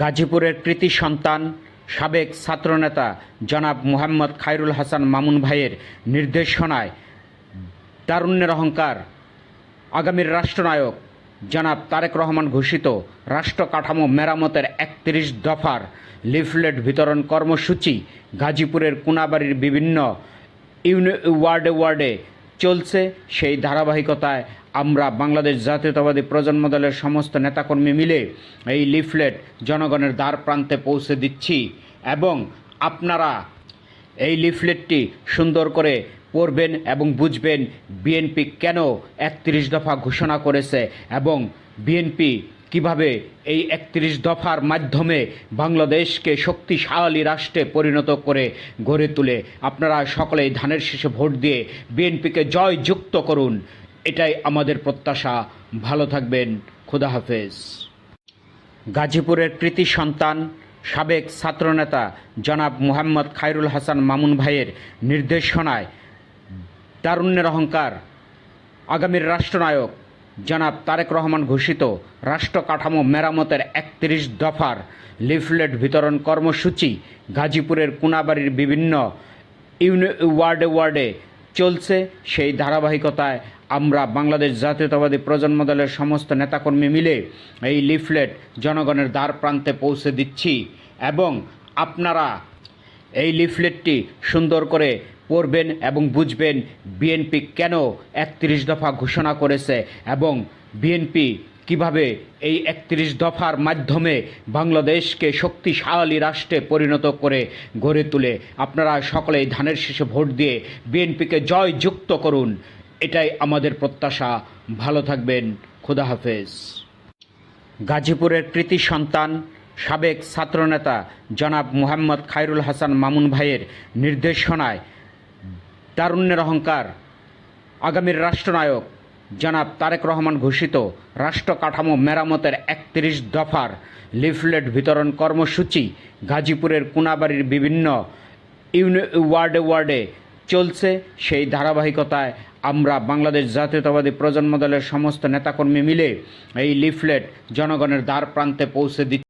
গাজীপুরের কৃতি সন্তান, সাবেক ছাত্রনেতা জনাব মোহাম্মদ খায়রুল হাসান মামুন ভাইয়ের নির্দেশনায় তারুণ্যের অহংকার, আগামীর রাষ্ট্রনায়ক জনাব তারেক রহমান ঘোষিত রাষ্ট্র কাঠামো মেরামতের একত্রিশ দফার লিফলেট বিতরণ কর্মসূচি গাজীপুরের কোনাবাড়ির বিভিন্ন ইউনি, ওয়ার্ডে ওয়ার্ডে চলছে। সেই ধারাবাহিকতায় আমরা বাংলাদেশ জাতীয়তাবাদী প্রজন্ম দলের সমস্ত নেতাকর্মী মিলে এই লিফলেট জনগণের দ্বার প্রান্তে পৌঁছে দিচ্ছি এবং আপনারা এই লিফলেটটি সুন্দর করে পড়বেন এবং বুঝবেন বিএনপি কেন একত্রিশ দফা ঘোষণা করেছে এবং বিএনপি কীভাবে এই একত্রিশ দফার মাধ্যমে বাংলাদেশকে শক্তিশালী রাষ্ট্রে পরিণত করে গড়ে তুলে। আপনারা সকলেই ধানের শীষে ভোট দিয়ে বিএনপিকে জয় যুক্ত করুন। এটাই আমাদের প্রত্যাশা। ভালো থাকবেন। খুদা হাফেজ। গাজীপুরের কৃতি সন্তান, সাবেক ছাত্রনেতা জনাব মোহাম্মদ খায়রুল হাসান মামুন ভাইয়ের নির্দেশনায় তারুণ্যের অহংকার, আগামীর রাষ্ট্রনায়ক জনাব তারেক রহমান ঘোষিত রাষ্ট্র কাঠামো মেরামতের একত্রিশ দফার লিফলেট বিতরণ কর্মসূচি গাজীপুরের কুনাবাড়ির বিভিন্ন ইউনি, ওয়ার্ডে ওয়ার্ডে চলছে। সেই ধারাবাহিকতায় আমরা বাংলাদেশ জাতীয়তাবাদী প্রজন্ম দলের সমস্ত নেতাকর্মী মিলে এই লিফলেট জনগণের দ্বার প্রান্তে পৌঁছে দিচ্ছি এবং আপনারা এই লিফলেটটি সুন্দর করে পড়বেন এবং বুঝবেন বিএনপি কেন একত্রিশ দফা ঘোষণা করেছে এবং বিএনপি কীভাবে এই একত্রিশ দফার মাধ্যমে বাংলাদেশকে শক্তিশালী রাষ্ট্রে পরিণত করে গড়ে তুলে। আপনারা সকলেই ধানের শীষে ভোট দিয়ে বিএনপিকে জয় যুক্ত করুন। এটাই আমাদের প্রত্যাশা। ভালো থাকবেন। খুদা হাফেজ। গাজীপুরের কৃতি সন্তান, সাবেক ছাত্রনেতা জনাব মোহাম্মদ খায়রুল হাসান মামুন ভাইয়ের নির্দেশনায় তারুণ্যের অহংকার, আগামীর রাষ্ট্রনায়ক জনাব তারেক রহমান ঘোষিত রাষ্ট্র কাঠামো মেরামতের একত্রিশ দফার লিফলেট বিতরণ কর্মসূচি গাজীপুরের কোনাবাড়ির বিভিন্ন ইউনি, ওয়ার্ডে ওয়ার্ডে চলছে, সেই ধারাবাহিকতায় আমরা বাংলাদেশ জাতীয়তাবাদী প্রজন্ম দলের সমস্ত নেতাকর্মী মিলে এই লিফলেট জনগণের দ্বার প্রান্তে পৌঁছে দিচ্ছি।